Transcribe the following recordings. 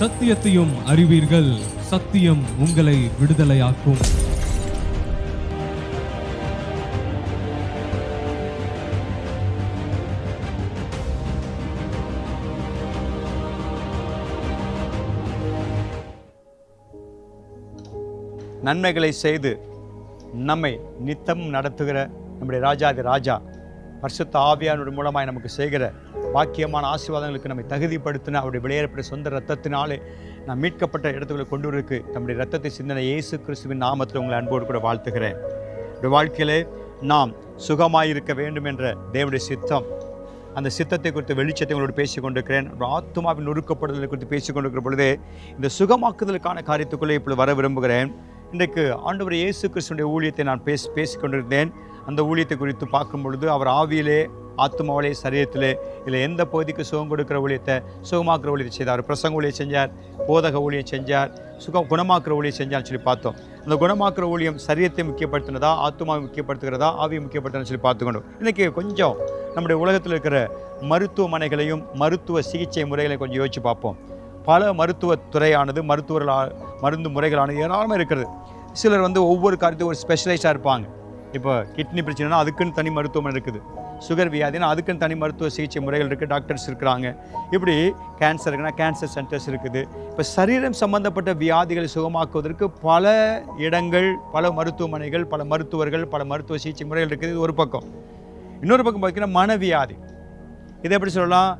சத்தியத்தையும் அறிவீர்கள். சத்தியம் உங்களை விடுதலையாக்கும். நன்மைகளை செய்து நம்மை நித்தம் நடத்துகிற நம்முடைய ராஜாதி ராஜா பரிசுத்த ஆவியானுடைய மூலமாக நமக்கு செய்கிற பாக்கியமான ஆசீர்வாதங்களுக்கு நம்மை தகுதிப்படுத்தின அவருடைய விளையாடப்பட்ட சொந்த ரத்தத்தினாலே நாம் மீட்கப்பட்ட இடத்துக்குள்ள கொண்டு வரக்கு நம்முடைய ரத்தத்தை சிந்தனை இயேசு கிறிஸ்துவின் நாமத்தில் உங்களை அன்போடு கூட வாழ்த்துகிறேன். இந்த வாழ்க்கையிலே நாம் சுகமாயிருக்க வேண்டும் என்ற தேவனுடைய சித்தம் அந்த சித்தத்தை குறித்து வெளிச்சத்தை உங்களோடு பேசிக் கொண்டிருக்கிறேன் ஆத்மாவின் நொறுக்கப்படுதலை குறித்து பேசிக் கொண்டிருக்கிற பொழுதே இந்த சுகமாக்குதலுக்கான காரியத்துக்குள்ளே இப்பொழுது வர விரும்புகிறேன். இன்றைக்கு ஆண்டவர் இயேசு கிறிஸ்துடைய ஊழியத்தை நான் பேசி பேசிக்கொண்டிருந்தேன். அந்த ஊழியத்தை குறித்து பார்க்கும் பொழுது அவர் ஆவியிலே ஆத்மாவிலே சரீரத்திலே இல்லை எந்த பகுதிக்கு சுகம் கொடுக்குற ஊழியத்தை சுகமாக்குற ஊழியத்தை செய்தார். பிரசங்க ஊழியம் செஞ்சார் போதக ஊழியம் செஞ்சார் சுகம் குணமாக்குற ஊழியம் செஞ்சார்னு சொல்லி பார்த்தோம். அந்த குணமாக்குற ஊழியம் சரீரத்தை முக்கியப்படுத்தினதா ஆத்மாவை முக்கியப்படுத்துகிறதா ஆவியை முக்கியப்படுத்தினு சொல்லி பார்த்துக்கணும். இன்றைக்கி கொஞ்சம் நம்முடைய உலகத்தில் இருக்கிற மருத்துவமனைகளையும் மருத்துவ சிகிச்சை முறைகளையும் கொஞ்சம் யோசிச்சு பார்ப்போம். பல மருத்துவ துறையானது மருத்துவர்களால் மருந்து முறைகளானது ஏராளமாக இருக்கிறது. சிலர் வந்து ஒவ்வொரு காரியத்தையும் ஒரு ஸ்பெஷலைஸ்டாக இருப்பாங்க. இப்போ கிட்னி பிரச்சனைனா அதுக்குன்னு தனி மருத்துவமனை இருக்குது. சுகர் வியாதினா அதுக்குன்னு தனி மருத்துவ சிகிச்சை முறைகள் இருக்குது டாக்டர்ஸ் இருக்கிறாங்க. இப்படி கேன்சர் இருக்குன்னா கேன்சர் சென்டர்ஸ் இருக்குது. இப்போ சரீரம் சம்பந்தப்பட்ட வியாதிகளை சுகமாக்குவதற்கு பல இடங்கள் பல மருத்துவமனைகள் பல மருத்துவர்கள் பல மருத்துவ சிகிச்சை முறைகள் இருக்குது. இது ஒரு பக்கம். இன்னொரு பக்கம் பார்த்தீங்கன்னா மனவியாதி. இதை எப்படி சொல்லலாம்?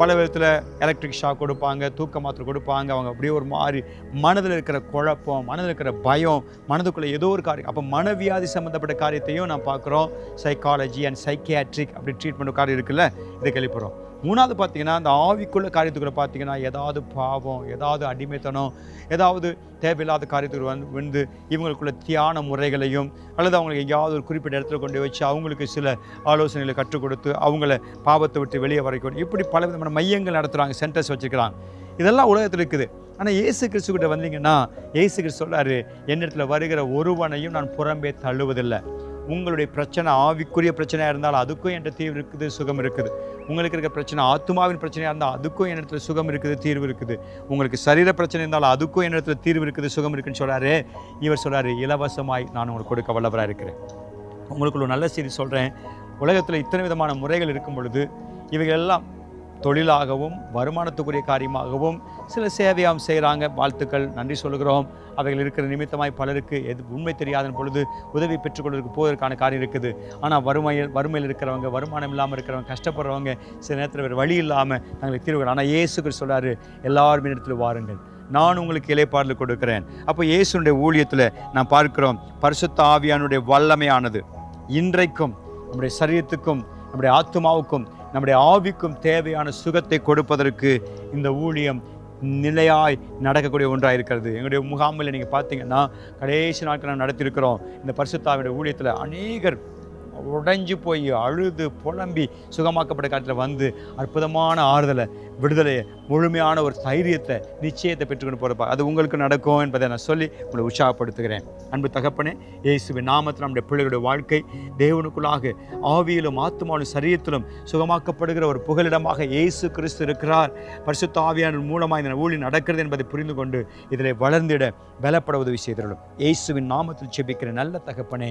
பல விதத்தில் எலக்ட்ரிக் ஷாக் கொடுப்பாங்க தூக்க மாத்திரை கொடுப்பாங்க. அவங்க அப்படியே ஒரு மாதிரி மனதில் இருக்கிற குழப்பம் மனதில் இருக்கிற பயம் மனதுக்குள்ளே ஏதோ ஒரு காரியம். அப்போ மனவியாதி சம்மந்தப்பட்ட காரியத்தையும் நான் பார்க்குறோம். சைக்காலஜி அண்ட் சைக்கியாட்ரிக் அப்படி ட்ரீட்மெண்ட் காரியம் இருக்குல்ல? இதை கேள்விப்படுறோம். மூணாவது பார்த்தீங்கன்னா அந்த ஆவிக்குள்ள காரியத்துக்குள்ள பார்த்தீங்கன்னா ஏதாவது பாவம் ஏதாவது அடிமைத்தனம் ஏதாவது தேவையில்லாத காரியத்துக்கு வந்து வந்து இவங்களுக்குள்ள தியான முறைகளையும் அல்லது அவங்களுக்கு எங்கேயாவது ஒரு குறிப்பிட்ட இடத்துல கொண்டு வச்சு அவங்களுக்கு சில ஆலோசனைகளை கற்றுக் கொடுத்து அவங்கள பாவத்தை விட்டு வெளியே வரைக்கும் இப்படி பல விதமான மையங்கள் நடத்துகிறாங்க சென்டர்ஸ் வச்சுருக்கிறாங்க. இதெல்லாம் உலகத்தில் இருக்குது. ஆனால் இயேசு கிறிஸ்து கிட்ட வந்தீங்கன்னா ஏசு கிறிஸ்து சொல்றாரு என்னிடத்தில் வருகிற ஒருவனையும் நான் புறம்பே தள்ளுவதில்லை. உங்களுடைய பிரச்சனை ஆவிக்குரிய பிரச்சனையாக இருந்தாலும் அதுக்கும் என்கிட்ட தீர்வு இருக்குது சுகம் இருக்குது. உங்களுக்கு இருக்க பிரச்சனை ஆத்மாவின் பிரச்சனையாக இருந்தால் அதுக்கும் என்னிடத்துல சுகம் இருக்குது தீர்வு இருக்குது. உங்களுக்கு சரீர பிரச்சனை இருந்தாலும் அதுக்கும் என்னிடத்துல தீர்வு இருக்குது சுகம் இருக்குன்னு சொல்கிறாரு இவர் சொல்கிறாரு இலவசமாய் நான் உங்களுக்கு கொடுக்க வல்லவராக இருக்கிறேன். உங்களுக்கு ஒரு நல்ல செய்தி சொல்கிறேன் உலகத்தில் இத்தனை விதமான முறைகள் இருக்கும் பொழுது இவைகள் எல்லாம் தொழிலாகவும் வருமானத்துக்குரிய காரியமாகவும் சில சேவையாகவும் செய்கிறாங்க வாழ்த்துக்கள் நன்றி சொல்கிறோம் அவைகள் இருக்கிற நிமித்தமாய் பலருக்கு எது உண்மை தெரியாத பொழுது உதவி பெற்றுக்கொள்வதற்கு போவதற்கான காரியம் இருக்குது. ஆனால் வறுமையில் வறுமையில் இருக்கிறவங்க வருமானம் இல்லாமல் இருக்கிறவங்க கஷ்டப்படுறவங்க சில நேரத்தில் வேறு வழி இல்லாமல் நாங்களுக்கு தீர்வுகள் ஆனால் இயேசுக்கு சொல்கிறாரு எல்லாருமே இடத்துல வாருங்கள். நான் உங்களுக்கு இலைப்பாடல் கொடுக்கிறேன். அப்போ இயேசுடைய ஊழியத்தில் நான் பார்க்கிறோம் பரிசுத்த ஆவியானுடைய வல்லமையானது. இன்றைக்கும் நம்முடைய சரீரத்துக்கும் நம்முடைய ஆத்மாவுக்கும் நம்முடைய ஆவிக்கும் தேவையான சுகத்தை கொடுப்பதற்கு இந்த ஊழியம் நிலையாய் நடக்கக்கூடிய ஒன்றாக இருக்கிறது. எங்களுடைய முகாமில் நீங்கள் பார்த்தீங்கன்னா கடைசி நாட்கள் நாம் நடத்தியிருக்கிறோம். இந்த பரிசுத்தாவிட ஊழியத்தில் அநேகர் உடைஞ்சு போய் அழுது புலம்பி சுகமாக்கப்பட்ட காலத்தில் வந்து அற்புதமான ஆறுதலை விடுதலையை முழுமையான ஒரு தைரியத்தை நிச்சயத்தை பெற்றுக்கொண்டு போகிறப்ப அது உங்களுக்கு நடக்கும் என்பதை நான் சொல்லி உங்களை உற்சாகப்படுத்துகிறேன். அன்பு தகப்பனே இயேசுவின் நாமத்தில் நம்முடைய பிள்ளைகளுடைய வாழ்க்கை தேவனுக்குள்ளாக ஆவியிலும் ஆத்மாவிலும் சரீரத்திலும் சுகமாக்கப்படுகிற ஒரு புகலிடமாக இயேசு கிறிஸ்து இருக்கிறார். பரிசுத்த ஆவியான மூலமாக இந்த ஊழி நடக்கிறது என்பதை புரிந்து கொண்டு இதில் வளர்ந்திட பலப்பட உதவி செய்திருளும். இயேசுவின் நாமத்தில் செபிக்கிற நல்ல தகப்பனே